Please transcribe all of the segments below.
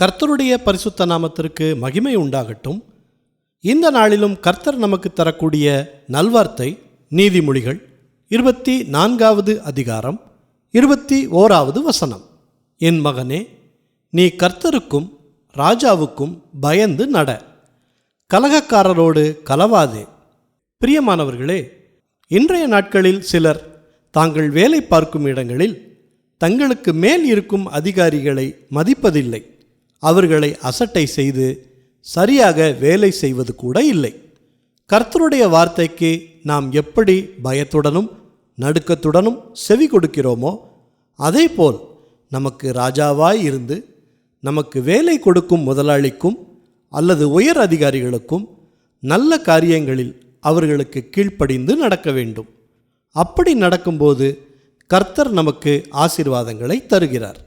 கர்த்தருடைய பரிசுத்த நாமத்திற்கு மகிமை உண்டாகட்டும். இந்த நாளிலும் கர்த்தர் நமக்கு தரக்கூடிய நல்வார்த்தை நீதிமொழிகள் இருபத்தி நான்காவது அதிகாரம் இருபத்தி ஓராவது வசனம். என் மகனே நீ கர்த்தருக்கும் ராஜாவுக்கும் பயந்து நட. கலகக்காரரோடு கலவாதே. பிரியமானவர்களே இன்றைய நாட்களில் சிலர் தாங்கள் வேலை பார்க்கும் இடங்களில் தங்களுக்கு மேல் இருக்கும் அதிகாரிகளை மதிப்பதில்லை. அவர்களை அசட்டை செய்து சரியாக வேலை செய்வது கூட இல்லை. கர்த்தருடைய வார்த்தைக்கு நாம் எப்படி பயத்துடனும் நடுக்கத்துடனும் செவி கொடுக்கிறோமோ அதேபோல் நமக்கு ராஜாவாய் இருந்து நமக்கு வேலை கொடுக்கும் முதலாளிக்கும் அல்லது உயர் அதிகாரிகளுக்கும் நல்ல காரியங்களில் அவர்களுக்கு கீழ்ப்படிந்து நடக்க வேண்டும். அப்படி நடக்கும்போது கர்த்தர் நமக்கு ஆசீர்வாதங்களை தருகிறார்.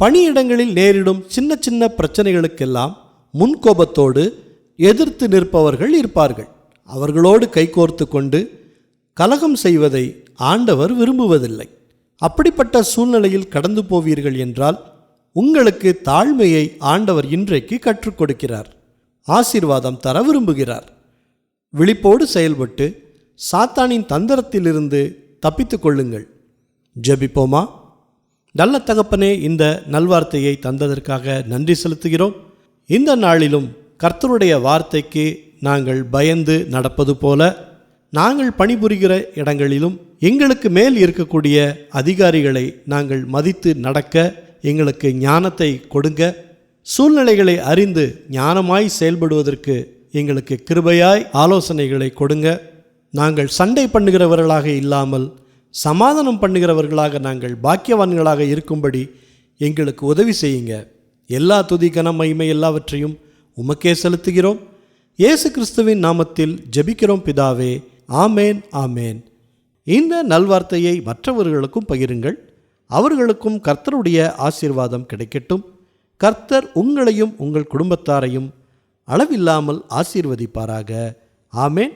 பணியிடங்களில் நேரிடும் சின்ன சின்ன பிரச்சனைகளுக்கெல்லாம் முன்கோபத்தோடு எதிர்த்து நிற்பவர்கள் இருப்பார்கள். அவர்களோடு கைகோர்த்து கொண்டு கலகம் செய்வதை ஆண்டவர் விரும்புவதில்லை. அப்படிப்பட்ட சூழ்நிலையில் கடந்து போவீர்கள் என்றால் உங்களுக்கு தாழ்மையை ஆண்டவர் இன்றைக்கு கற்றுக் கொடுக்கிறார். ஆசீர்வாதம் தர விரும்புகிறார். விழிப்போடு செயல்பட்டு சாத்தானின் தந்திரத்திலிருந்து தப்பித்துக் கொள்ளுங்கள். ஜெபிப்போமா? நல்ல தகப்பனே இந்த நல்வார்த்தையை தந்ததற்காக நன்றி செலுத்துகிறோம். இந்த நாளிலும் கர்த்தருடைய வார்த்தைக்கு நாங்கள் பயந்து நடப்பது போல நாங்கள் பணிபுரிகிற இடங்களிலும் எங்களுக்கு மேல் இருக்கக்கூடிய அதிகாரிகளை நாங்கள் மதித்து நடக்க எங்களுக்கு ஞானத்தை கொடுங்க. சூழ்நிலைகளை அறிந்து ஞானமாய் செயல்படுவதற்கு எங்களுக்கு கிருபையாய் ஆலோசனைகளை கொடுங்க. நாங்கள் சண்டை பண்ணுகிறவர்களாக இல்லாமல் சமாதானம் பண்ணுகிறவர்களாக நாங்கள் பாக்கியவான்களாக இருக்கும்படி எங்களுக்கு உதவி செய்யுங்க. எல்லா துதி கன மகிமை எல்லாவற்றையும் உமக்கே செலுத்துகிறோம். இயேசு கிறிஸ்துவின் நாமத்தில் ஜெபிக்கிறோம் பிதாவே. ஆமேன் ஆமேன். இந்த நல்வார்த்தையை மற்றவர்களுக்கும் பகிருங்கள். அவர்களுக்கும் கர்த்தருடைய ஆசீர்வாதம் கிடைக்கட்டும். கர்த்தர் உங்களையும் உங்கள் குடும்பத்தாரையும் அளவில்லாமல் ஆசீர்வதிப்பாராக. ஆமேன்.